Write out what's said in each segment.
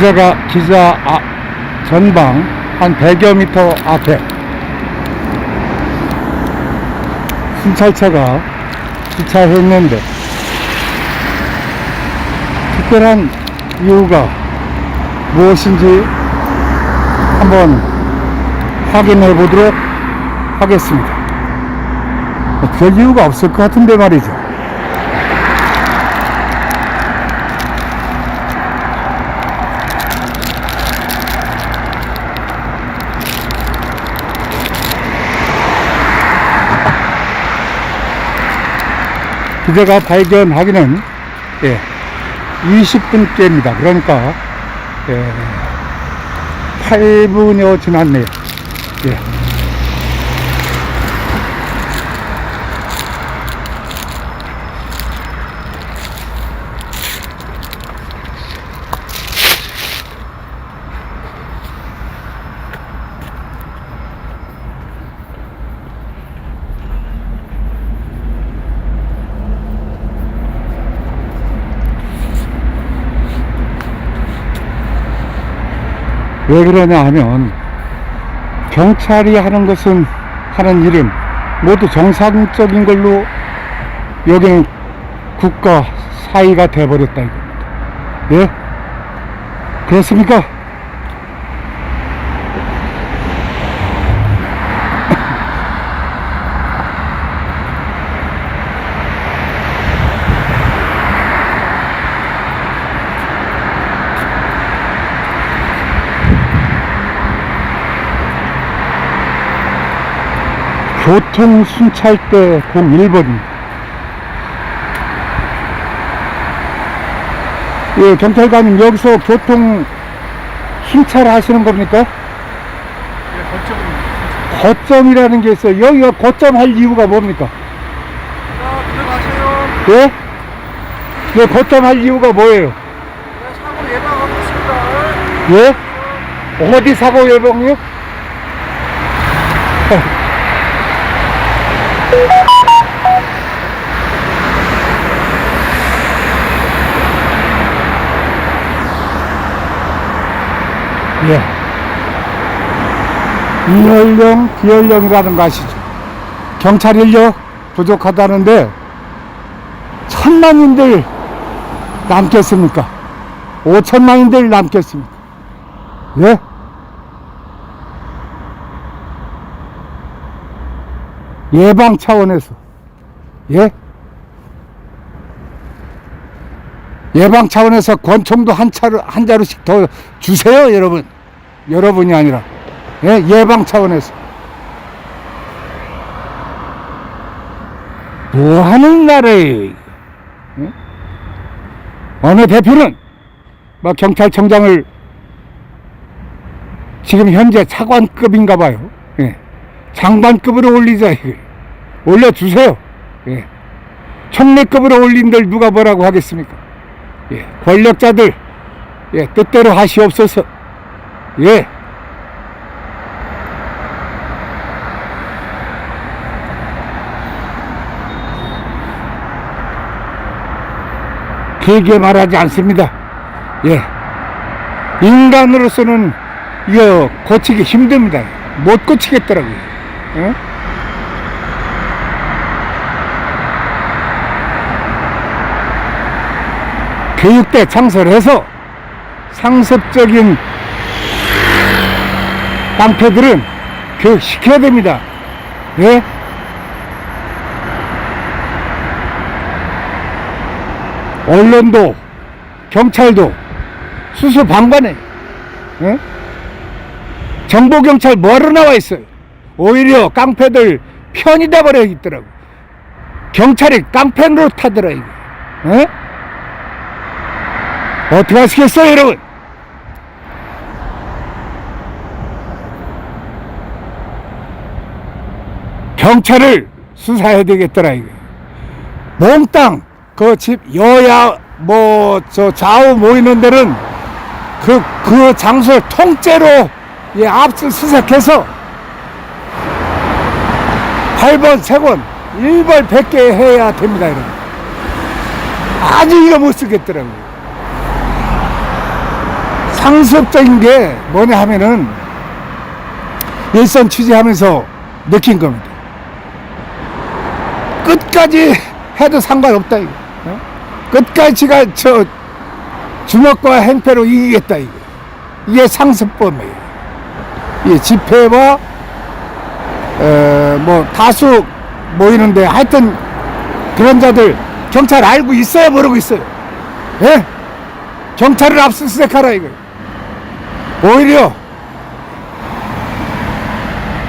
기자가 기자 아, 전방 한 100여 미터 앞에 순찰차가 주차했는데 특별한 이유가 무엇인지 한번 확인해 보도록 하겠습니다. 뭐별 이유가 없을 것 같은데 말이죠. 기자가 발견하기는 예, 20분째입니다. 그러니까 예, 8분여 지났네요. 예. 왜 그러냐 하면 경찰이 하는 것은 하는 일은 모두 정상적인 걸로 여기는 국가 사이가 돼버렸다 이겁니다. 예? 그렇습니까? 교통 순찰대 01번 예, 경찰관님 여기서 교통 순찰 하시는 겁니까? 거점이라는 게 있어요. 여기가 거점 할 이유가 뭡니까? 들어가세요. 예? 예, 거점 할 이유가 뭐예요? 사고 예방하고 있습니다. 예? 어디 사고 예방이요? 예. 이연령, 비연령이라는 거 아시죠? 경찰 인력 부족하다는데 천만인들 남겠습니까? 오천만인들 남겠습니까? 예? 예방 차원에서 예? 예방 차원에서 권총도 한 차로 한 자루씩 더 주세요, 여러분. 여러분이 아니라 예? 예방 차원에서 뭐 하는 나라예요? 예? 어느 대표는 막 경찰청장을 지금 현재 차관급인가 봐요. 예. 장관급으로 올리자. 이거. 올려주세요. 예. 총리급으로 올린들 누가 뭐라고 하겠습니까? 예. 권력자들, 예. 뜻대로 하시옵소서. 예. 길게 말하지 않습니다. 예. 인간으로서는 이거 고치기 힘듭니다. 못 고치겠더라고요. 예? 교육대 창설해서 상습적인 깡패들은 교육시켜야 됩니다. 예? 언론도 경찰도 수수 방관해. 예? 정보경찰 뭐하러 나와 있어요? 오히려 깡패들 편이 돼버려 있더라고. 경찰이 깡패 노릇하더라, 이거. 예? 어떻게 하시겠어요, 여러분? 경찰을 수사해야 되겠더라, 이거. 몽땅, 그 집, 여야, 뭐, 저 좌우 모이는 데는 그, 그 장소를 통째로, 예, 압수 수색해서 8번, 3번, 1벌 100개 해야 됩니다, 여러분. 아주 이거 못 쓰겠더라고요. 상습적인 게 뭐냐 하면은 일선 취재하면서 느낀 겁니다. 끝까지 해도 상관없다 이거. 어? 끝까지 지가 저 주먹과 행패로 이기겠다 이거. 이게 상습범이에요. 이 집회와 에, 뭐 다수 모이는데 하여튼 그런 자들 경찰 알고 있어요 모르고 있어요. 예? 경찰을 압수수색하라 이거. 오히려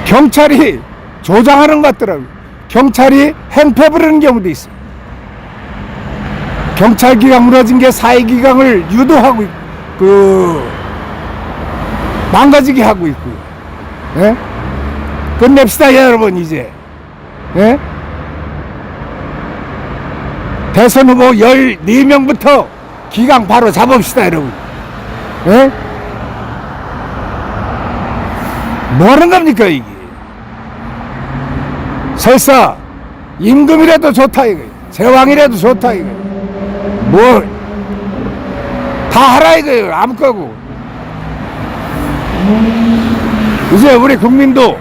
경찰이 조장하는 것 같더라고요. 경찰이 행패 부르는 경우도 있어요. 경찰 기강 무너진 게 사회 기강을 유도하고 있- 그 망가지게 하고 있고요. 예? 끝냅시다 여러분 이제. 예? 대선 후보 14명부터 기강 바로 잡읍시다 여러분. 예? 뭐 하는 겁니까 이게? 설사 임금이라도 좋다 이거. 제왕이라도 좋다 이거. 뭘? 다 하라 이거예요. 아무 거고. 이제 우리 국민도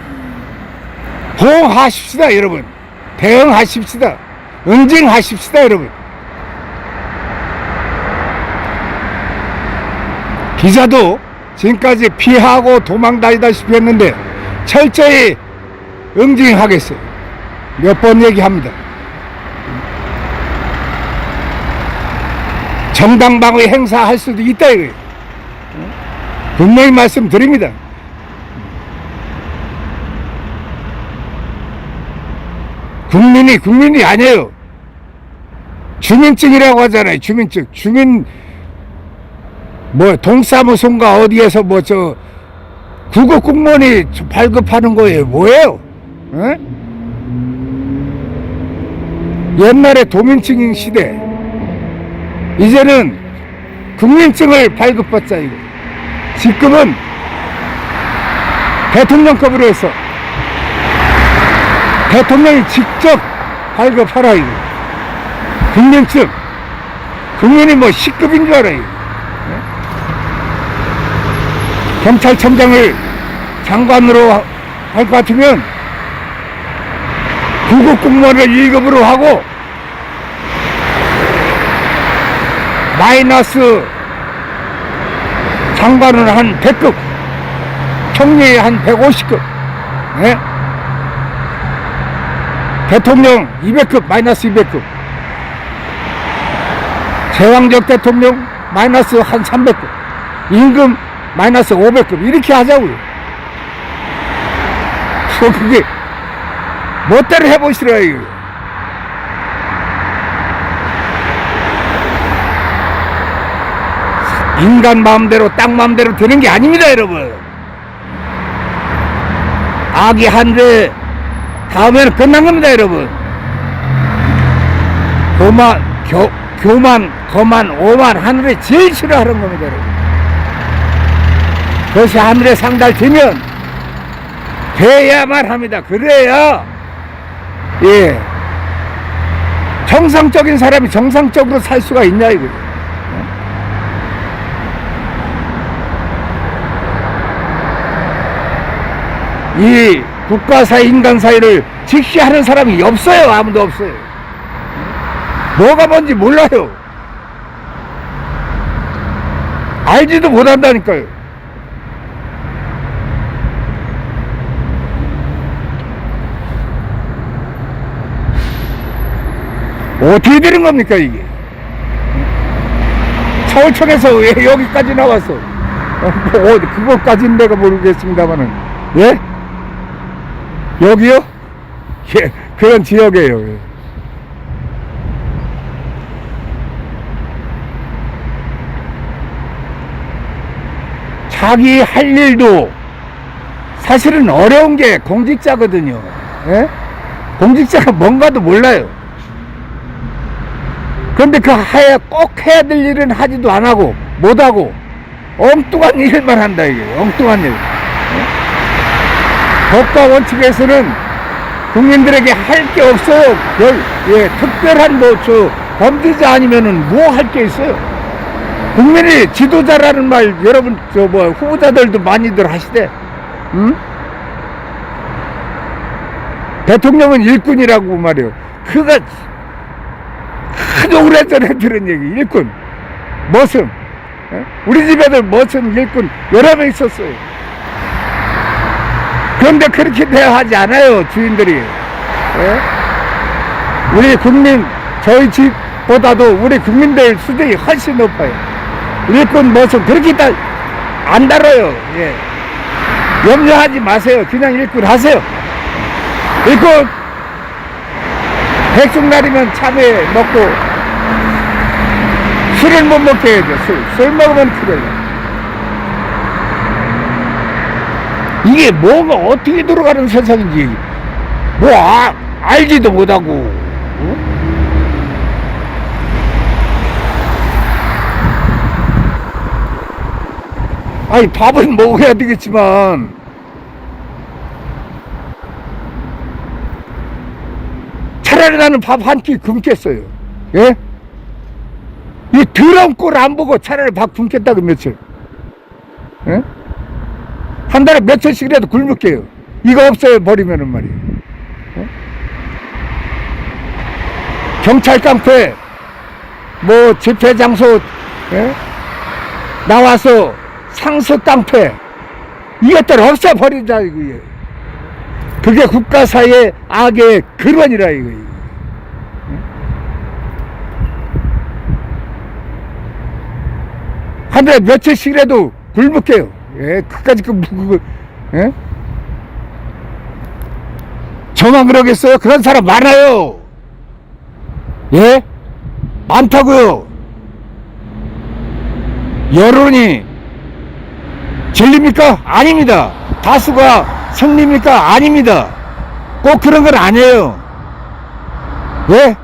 호응하십시다 여러분. 대응하십시다. 응징하십시다 여러분. 기자도 지금까지 피하고 도망다니다시피 했는데 철저히 응징하겠어요. 몇 번 얘기합니다. 정당방위 행사할 수도 있다 이거예요. 분명히 말씀드립니다. 국민이 국민이 아니에요. 주민증이라고 하잖아요. 주민증. 주민 뭐 동사무소인가 어디에서 뭐저 국어 공무원이 저 발급하는 거예요. 뭐예요? 어? 옛날에 도민증인 시대 이제는 국민증을 발급받자 이거. 지금은 대통령급으로 해서 대통령이 직접 발급하라 이거. 국민증. 국민이 뭐 C급인 줄 알아요. 경찰청장을 장관으로 할 것 같으면 구급 공무원을 1급으로 하고 마이너스 장관은 한 100급 총리 한 150급 예? 대통령 200급 마이너스 200급 제왕적 대통령 마이너스 한 300급 임금 마이너스 500급 이렇게 하자고요 그 그게 멋대로 해보시라 이거. 인간 마음대로 땅 마음대로 되는 게 아닙니다 여러분. 아기 한대 다음에는 끝난 겁니다 여러분. 교만 교, 교만 거만 오만 하늘에 제일 싫어하는 겁니다 여러분. 그것이 하늘에 상달되면 돼야만 합니다. 그래야 예 정상적인 사람이 정상적으로 살 수가 있냐 이거 이 국가 사회, 인간 사회를 직시하는 사람이 없어요. 아무도 없어요. 뭐가 뭔지 몰라요. 알지도 못한다니까요. 어떻게 되는 겁니까, 이게? 서울청에서 왜 여기까지 나왔어? 어, 뭐, 그것까지는 내가 모르겠습니다만은. 예? 여기요? 예, 그런 지역이에요. 예. 자기 할 일도 사실은 어려운 게 공직자거든요. 예? 공직자가 뭔가도 몰라요. 그런데 그 하야 꼭 해야 될 일은 하지도 안 하고 못 하고 엉뚱한 일만 한다 이게 엉뚱한 일. 법과 원칙에서는 국민들에게 할 게 없어요. 별, 예, 특별한 뭐, 저, 범죄자 아니면은 뭐 할 게 있어요. 국민이 지도자라는 말 여러분 저 뭐 후보자들도 많이들 하시대. 응? 대통령은 일꾼이라고 말이요. 그가 아주 오래전에 들은 얘기 일꾼 머슴 예? 우리 집에도 머슴 일꾼 여러 명 있었어요. 그런데 그렇게 대하지 않아요 주인들이. 예? 우리 국민 저희 집보다도 우리 국민들 수준이 훨씬 높아요. 일꾼 머슴 그렇게 다안 달아요. 예. 염려하지 마세요. 그냥 일꾼 하세요. 일꾼 백숙날이면 참외 먹고 술을 못 먹게 해야죠. 술. 술 먹으면 그래요. 이게 뭐가 어떻게 돌아가는 세상인지 뭐 아, 알지도 못하고 어? 아니 밥은 먹어야 되겠지만 차라리 나는 밥 한 끼 굶겠어요 예? 이 더러운 꼴 안 보고 차라리 밥 굶겠다고 며칠 예? 한 달에 며칠씩이라도 굶을게요 이거 없어요 버리면은 말이에요 예? 경찰 깡패 뭐 집회 장소 예? 나와서 상서 깡패 이것들 없애버린다 이거예요 그게 국가사의 악의 근원이라 이거예요 한 달에 며칠씩이라도 굶을게요 예, 그까짓 그, 그, 그, 예? 저만 그러겠어요? 그런 사람 많아요 예? 많다고요 여론이 진리입니까? 아닙니다. 다수가 승리입니까? 아닙니다. 꼭 그런 건 아니에요. 왜?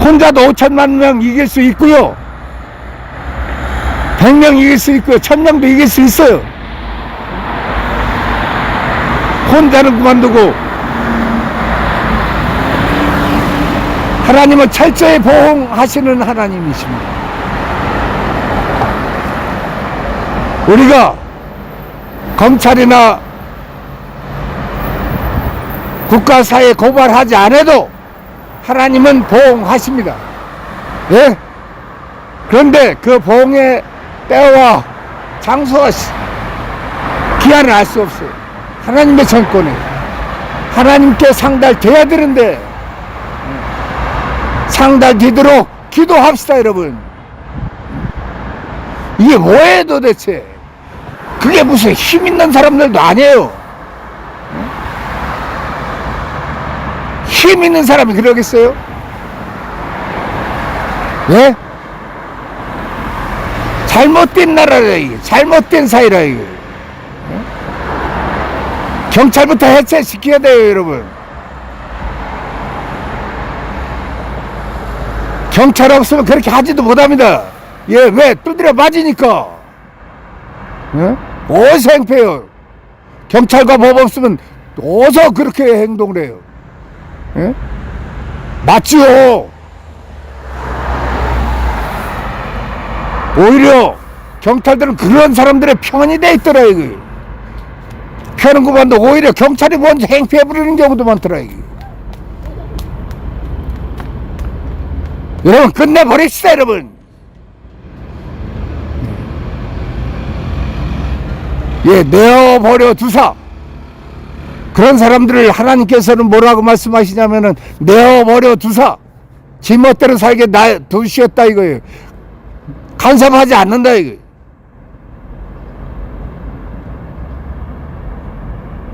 혼자도 5천만 명 이길 수 있고요. 100명 이길 수 있고요. 1000명도 이길 수 있어요. 혼자는 그만두고 하나님은 철저히 보호하시는 하나님이십니다. 우리가 검찰이나 국가사에 고발하지 않아도 하나님은 보호하십니다. 예? 그런데 그 보호의 때와 장소가 시- 기한을 알 수 없어요. 하나님의 정권에 하나님께 상달돼야 되는데 상달되도록 기도합시다 여러분. 이게 뭐예요 도대체? 그게 무슨 힘 있는 사람들도 아니에요. 힘 있는 사람이 그러겠어요? 예? 잘못된 나라라 이게 잘못된 사회라 이게 예? 경찰부터 해체시켜야 돼요 여러분 경찰 없으면 그렇게 하지도 못합니다 예, 왜? 두드려 맞으니까. 예? 어디서 행패요? 경찰과 법 없으면 어디서 그렇게 행동을 해요? 예? 맞지요? 오히려 경찰들은 그런 사람들의 편이 돼 있더라, 이거. 편은 그만도 오히려 경찰이 먼저 행패해 부리는 경우도 많더라, 이게. 여러분, 끝내버립시다, 여러분. 예, 내어버려 두사. 그런 사람들을 하나님께서는 뭐라고 말씀하시냐면은 내어버려 두사. 지 멋대로 살게 나 두시었다 이거예요. 간섭하지 않는다 이거.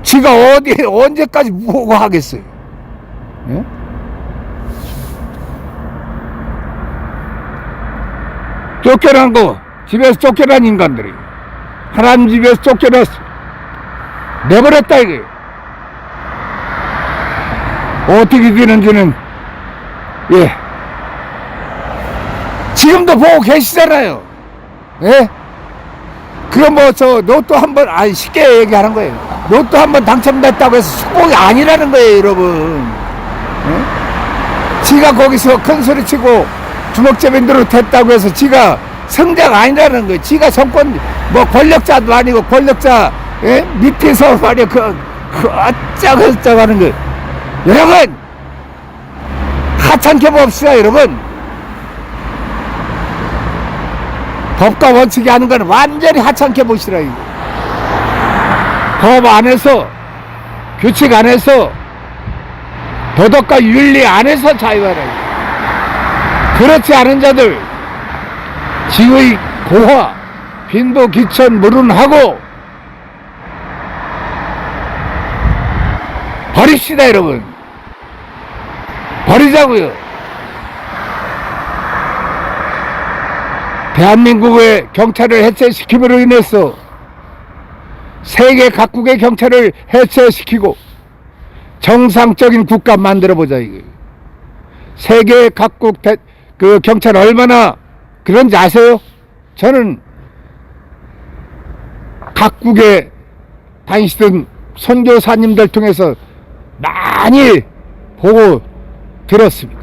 지가 어디 언제까지 무호가 하겠어요? 예? 쫓겨난 거 집에서 쫓겨난 인간들이 하나님 집에서 쫓겨났어. 내버렸다, 이게. 어떻게 되는지는, 예. 지금도 보고 계시잖아요. 예? 그거 뭐, 저, 로또 한 번, 아니, 쉽게 얘기하는 거예요. 로또 한번 당첨됐다고 해서 수복이 아니라는 거예요, 여러분. 예? 지가 거기서 큰 소리 치고, 주먹재빈으로 됐다고 해서 지가 성자가 아니라는 거예요. 지가 정권 뭐 권력자도 아니고 권력자 예? 밑에서 말이야 그, 그 어쩌고 저쩌고 하는 거 여러분 하찮게 봅시다 여러분 법과 원칙이 하는 건 완전히 하찮게 보시라 이거 법 안에서 규칙 안에서 도덕과 윤리 안에서 자유하라. 그렇지 않은 자들 지의 고화 빈도 기천 물은하고 버립시다 여러분. 버리자고요. 대한민국의 경찰을 해체시킴으로 인해서 세계 각국의 경찰을 해체시키고 정상적인 국가 만들어보자 이거예요 세계 각국 대, 그 경찰 얼마나 그런지 아세요? 저는 각국에 다니시던 선교사님들 통해서 많이 보고 들었습니다.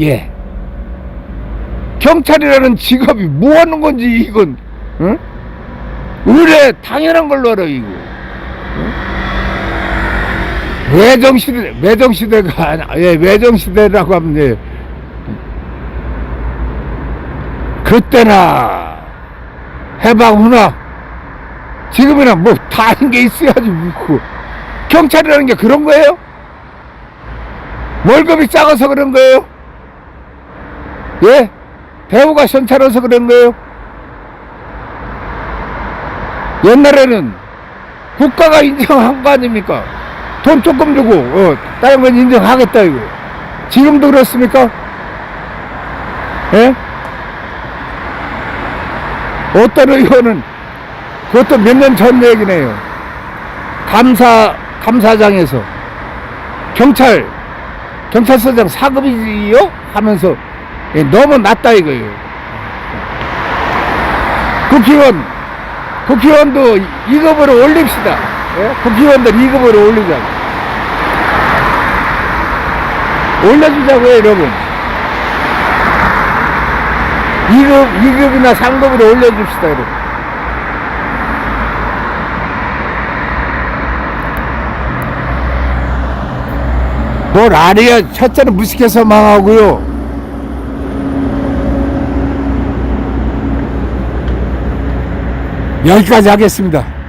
예. 경찰이라는 직업이 뭐 하는 건지 이건 응? 의뢰 당연한 걸로 알아 이거. 외정시대, 외정시대가, 예, 외정시대라고 하면, 예. 그때나, 해방 후나, 지금이나 뭐, 다 하는 게 있어야지, 뭐. 경찰이라는 게 그런 거예요? 월급이 작아서 그런 거예요? 예? 대우가 현찰어서 그런 거예요? 옛날에는 국가가 인정한 거 아닙니까? 돈 조금 주고 어, 다른 건 인정하겠다 이거 지금도 그렇습니까? 예? 어떤 의원은 그것도 몇 년 전 얘기네요 감사 감사장에서 경찰 경찰서장 사급이요 하면서 예, 너무 낮다 이거예요 국회의원 국회의원도 2급으로 올립시다. 예? 국회의원들 2급으로 올리자. 올려주자고요, 여러분. 2급, 2급이나 3급으로 올려줍시다, 여러분. 뭘 아니야. 첫째는 무식해서 망하고요. 여기까지 하겠습니다.